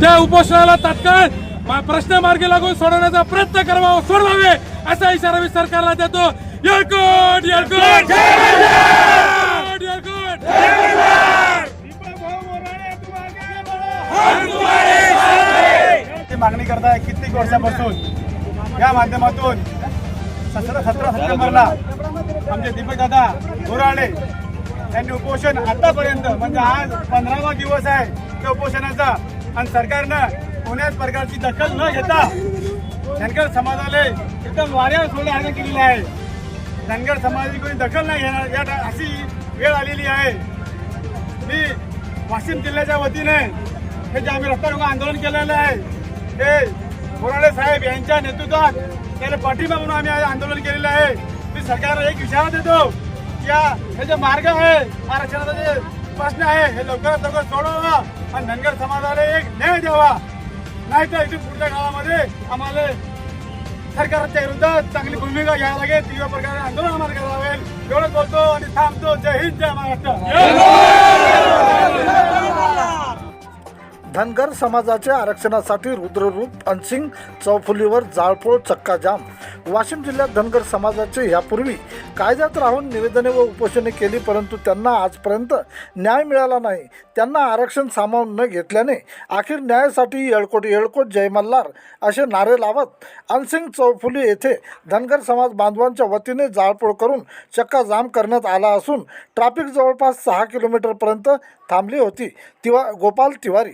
त्या उपोषणाला तात्काळ मा- प्रश्न मार्गी लागून सोडवण्याचा प्रयत्न करावा सोडवावे असा इशारा मी सरकारला देतो. येळकोट मागणी करताय कित्येक वर्षापासून. या माध्यमातून सतरा सतरा सप्टेंबरला आमचे दीपक दादा बोराडे यांनी उपोषण आतापर्यंत म्हणजे आज पंधरावा दिवस आहे त्या उपोषणाचा. आणि सरकारनं कोण्याच प्रकारची दखल न घेता धनगर समाजाला एकदम वाऱ्यावर सोडण्यासारखं केलेलं आहे. धनगर समाजाची कोणी दखल नाही घेणार या अशी वेळ आलेली आहे. मी वाशिम जिल्ह्याच्या वतीने हे जे आम्ही रस्ता आंदोलन केलेलं आहे हे बोराडे साहेब यांच्या नेतृत्वात त्याला पाठिंबा म्हणून आम्ही आज आंदोलन केलेलं आहे. मी सरकारला एक इशारा देतो की हे जे मार्ग आहे आरक्षणाचा जे प्रश्न आहे हे लवकरात लवकर सोडवा आणि धनगर समाजाला एक न्याय द्यावा. नाही तर इथे पुढच्या काळामध्ये आम्हाला सरकारच्या विरुद्ध चांगली भूमिका घ्यावी लागेल. तीव्र प्रकारे आंदोलन आम्हाला करावं लागेल. एवढंच बोलतो आणि थांबतो. जय हिंद जय महाराष्ट्र. धनगर समाजाच्या आरक्षणासाठी रुद्ररूप अनसिंग चौफुलीवर जाळपोळ चक्काजाम. वाशिम जिल्ह्यात धनगर समाजाचे यापूर्वी कायद्यात राहून निवेदने व उपोषणे केली परंतु त्यांना आजपर्यंत न्याय मिळाला नाही. त्यांना आरक्षण सामावून न घेतल्याने अखेर न्यायासाठी येळकोट येळकोट जय मल्हार असे नारे लावत अनसिंग चौफुली येथे धनगर समाज बांधवांच्या वतीने जाळपोळ करून चक्का जाम करण्यात आला असून ट्रॅफिक जवळपास सहा किलोमीटरपर्यंत थांबली होती. तिवा गोपाल तिवारी